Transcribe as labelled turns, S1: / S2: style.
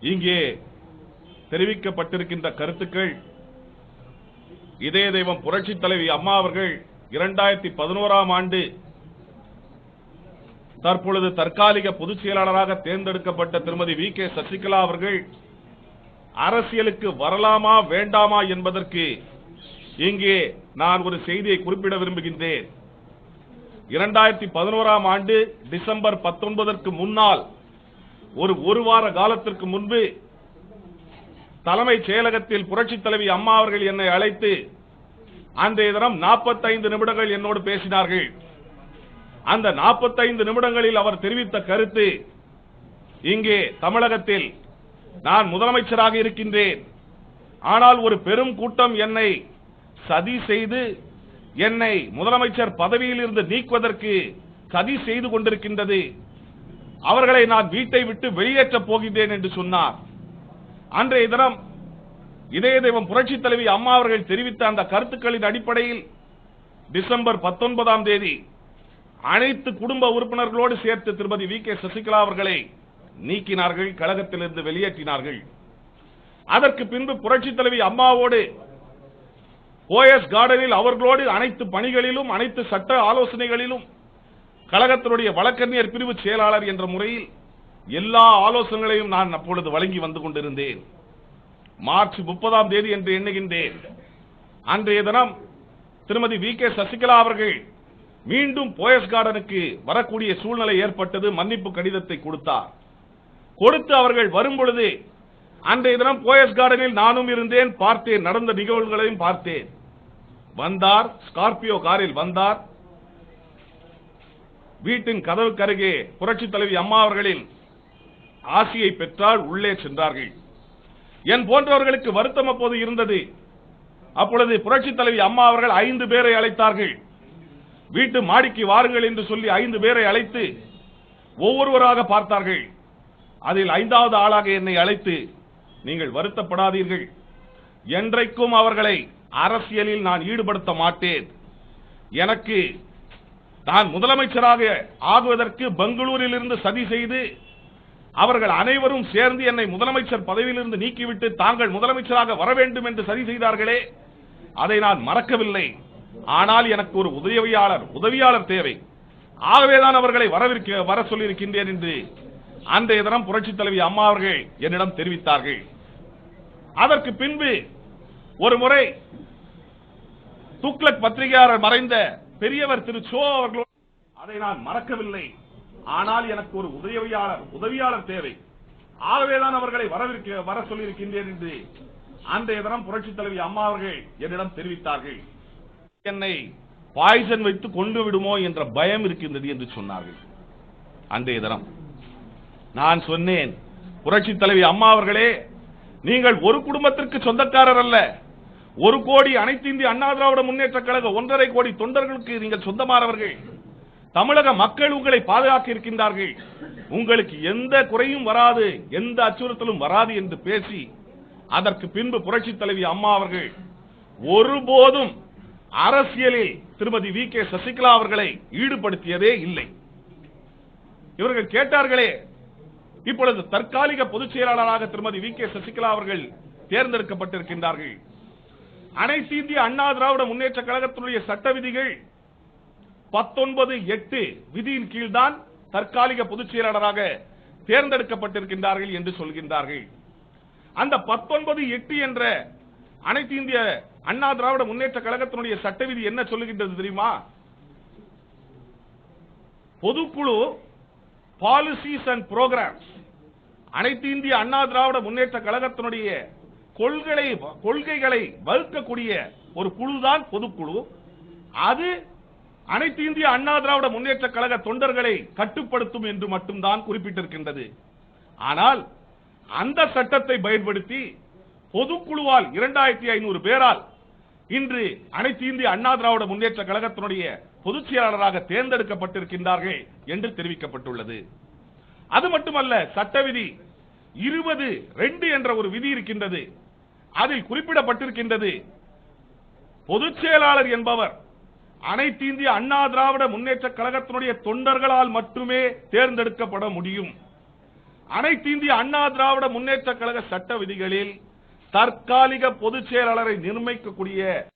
S1: இங்கே தெரிவிக்கப்பட்டிருக்கின்ற கருத்துக்கள் இதய தெய்வம் புரட்சி தலைவி அம்மா அவர்கள் இரண்டாயிரத்தி பதினோராம் ஆண்டு தற்பொழுது தற்காலிக பொதுச் செயலாளராக தேர்ந்தெடுக்கப்பட்ட திருமதி வி. கே. சசிகலா அவர்கள் அரசியலுக்கு வரலாமா வேண்டாமா என்பதற்கு இங்கே நான் ஒரு செய்தியை குறிப்பிட விரும்புகின்றேன். இரண்டாயிரத்தி பதினோராம் ஆண்டு டிசம்பர் பத்தொன்பதற்கு முன்னால் ஒரு ஒரு வார காலத்திற்கு முன்பு தலைமைச் செயலகத்தில் புரட்சி தலைவி அம்மா அவர்கள் என்னை அழைத்து அன்றைய தினம் 45 நிமிடங்கள் என்னோடு பேசினார்கள். அந்த 45 நிமிடங்களில் அவர் தெரிவித்த கருத்து இங்கே தமிழகத்தில் நான் முதலமைச்சராக இருக்கின்றேன். ஆனால் ஒரு பெரும் கூட்டம் என்னை சதி செய்து என்னை முதலமைச்சர் பதவியில் இருந்து நீக்குவதற்கு சதி செய்து கொண்டிருக்கின்றது. அவர்களை நான் வீட்டை விட்டு வெளியேற்றப் போகிறேன் என்று சொன்னார். அன்றைய தினம் இதய தெய்வம் புரட்சி தலைவி அம்மா அவர்கள் தெரிவித்த அந்த கருத்துக்களின் அடிப்படையில் டிசம்பர் பத்தொன்பதாம் தேதி அனைத்து குடும்ப உறுப்பினர்களோடு சேர்த்து திருமதி வி. கே. சசிகலா அவர்களை நீக்கினார்கள் கழகத்திலிருந்து வெளியேற்றினார்கள். அதற்கு பின்பு புரட்சி தலைவி அம்மாவோடு ஓஎஸ் கார்டனில் அவர்களோடு அனைத்து பணிகளிலும் அனைத்து சட்ட ஆலோசனைகளிலும் கழகத்தினுடைய வழக்கறிஞர் பிரிவு செயலாளர் என்ற முறையில் எல்லா ஆலோசனைகளையும் நான் அப்பொழுது வழங்கி வந்து கொண்டிருந்தேன். மார்ச் முப்பதாம் தேதி என்று எண்ணுகின்றேன். அன்றைய தினம் திருமதி வி. கே. சசிகலா அவர்கள் மீண்டும் போயஸ் கார்டனுக்கு வரக்கூடிய சூழ்நிலை ஏற்பட்டது. மன்னிப்பு கடிதத்தை கொடுத்தார். கொடுத்து அவர்கள் வரும் பொழுது அன்றைய தினம் போயஸ் கார்டனில் நானும் இருந்தேன். பார்த்தேன். நடந்த நிகழ்வுகளையும் பார்த்தேன். வந்தார். ஸ்கார்பியோ காரில் வந்தார். வீட்டின் கதவுக்கு அருகே புரட்சி தலைவி அம்மா அவர்களின் ஆசியை பெற்றால் உள்ளே சென்றார்கள். என் போன்றவர்களுக்கு வருத்தம் அப்போது இருந்தது. அப்பொழுது புரட்சித் தலைவி அம்மா அவர்கள் ஐந்து பேரை அழைத்தார்கள். வீட்டு மாடிக்கு வாருங்கள் என்று சொல்லி ஐந்து பேரை அழைத்து ஒவ்வொருவராக பார்த்தார்கள். அதில் ஐந்தாவது ஆளாக என்னை அழைத்து நீங்கள் வருத்தப்படாதீர்கள். என்றைக்கும் அவர்களை அரசியலில் நான் ஈடுபடுத்த மாட்டேன். எனக்கு நான் முதலமைச்சராக ஆகுவதற்கு பெங்களூரில் இருந்து சதி செய்து அவர்கள் அனைவரும் சேர்ந்து என்னை முதலமைச்சர் பதவியிலிருந்து நீக்கிவிட்டு தாங்கள் முதலமைச்சராக வர வேண்டும் என்று சதி செய்தார்களே அதை நான் மறக்கவில்லை. ஆனால் எனக்கு ஒரு உதவியாளர் உதவியாளர் தேவை. ஆகவேதான் அவர்களை வரவிருக்க வர சொல்லியிருக்கின்றேன் என்று அன்றைய தினம் புரட்சித் தலைவி அம்மா அவர்கள் என்னிடம் தெரிவித்தார்கள். அதற்கு பின்பு ஒரு முறை துக்ளக் பத்திரிகையாளர் மறைந்த பெரியவர் திரு சோ அவர்களோடு அதை நான் மறக்கவில்லை. ஆனால் எனக்கு ஒரு உதவியாளர் உதவியாளர் தேவை. ஆகவேதான் அவர்களை வரவிருக்க வர சொல்லியிருக்கின்றேன் என்று அன்றைய தினம் புரட்சித் தலைவி அம்மா அவர்கள் என்னிடம் தெரிவித்தார்கள். என்னை பாய்சன் வைத்து கொண்டு விடுமோ என்ற பயம் இருக்கின்றது என்று சொன்னார்கள். அன்றைய தினம் நான் சொன்னேன் புரட்சித் தலைவி அம்மா அவர்களே நீங்கள் ஒரு குடும்பத்திற்கு சொந்தக்காரர் அல்ல. ஒரு கோடி அனைத்து இந்திய அண்ணா திராவிட முன்னேற்ற கழக ஒன்றரை கோடி தொண்டர்களுக்கு நீங்கள் சொந்தமானவர்கள். தமிழக மக்கள் உங்களை பாதுகாக்க இருக்கின்றார்கள். உங்களுக்கு எந்த குறையும் வராது எந்த அச்சுறுத்தலும் வராது என்று பேசி அதற்கு பின்பு புரட்சி தலைவி அம்மா அவர்கள் ஒருபோதும் அரசியலில் திருமதி வி. கே. சசிகலா அவர்களை ஈடுபடுத்தியதே இல்லை. இவர்கள் கேட்டார்களே இப்பொழுது தற்காலிக பொதுச் செயலாளராக திருமதி வி. கே. சசிகலா அவர்கள் தேர்ந்தெடுக்கப்பட்டிருக்கின்றார்கள். அனைத்து இந்திய அண்ணா திராவிட முன்னேற்ற கழகத்தினுடைய சட்ட விதிகள் பத்தொன்பது எட்டு விதியின் கீழ்தான் தற்காலிக பொதுச் செயலாளராக தேர்ந்தெடுக்கப்பட்டிருக்கின்றார்கள் என்று சொல்கின்றார்கள். அந்த பத்தொன்பது எட்டு என்ற அனைத்து இந்திய அண்ணா திராவிட முன்னேற்ற கழகத்தினுடைய சட்ட விதி என்ன சொல்லுகின்றது தெரியுமா? பொதுக்குழு பாலிசிஸ் அண்ட் புரோகிராம்ஸ் அனைத்து இந்திய அண்ணா திராவிட முன்னேற்ற கழகத்தினுடைய கொள்கை கொள்கைகளை வகுக்கக்கூடிய ஒரு குழுதான் பொதுக்குழு. அது அனைத்து இந்திய அண்ணா திராவிட முன்னேற்ற கழக தொண்டர்களை கட்டுப்படுத்தும் என்று மட்டும்தான் குறிப்பிட்டிருக்கின்றது. ஆனால் அந்த சட்டத்தை பயன்படுத்தி பொதுக்குழுவால் இரண்டாயிரத்தி ஐநூறு பேரால் இன்று அனைத்து இந்திய அண்ணா திராவிட முன்னேற்ற கழகத்தினுடைய பொதுச் செயலாளராக தேர்ந்தெடுக்கப்பட்டிருக்கின்றார்கள் என்று தெரிவிக்கப்பட்டுள்ளது. அது மட்டுமல்ல சட்ட விதி இருபது ரெண்டு என்ற ஒரு விதி இருக்கின்றது. அதில் குறிப்பிடப்பட்டிருக்கின்றது. பொதுச் செயலாளர் என்பவர் அனைத்து இந்திய அண்ணா திராவிட முன்னேற்ற கழகத்தினுடைய தொண்டர்களால் மட்டுமே தேர்ந்தெடுக்கப்பட முடியும். அனைத்து இந்திய அண்ணா திராவிட முன்னேற்ற கழக சட்ட விதிகளில் தற்காலிக பொதுச் செயலாளரை நிர்ணயிக்கக்கூடிய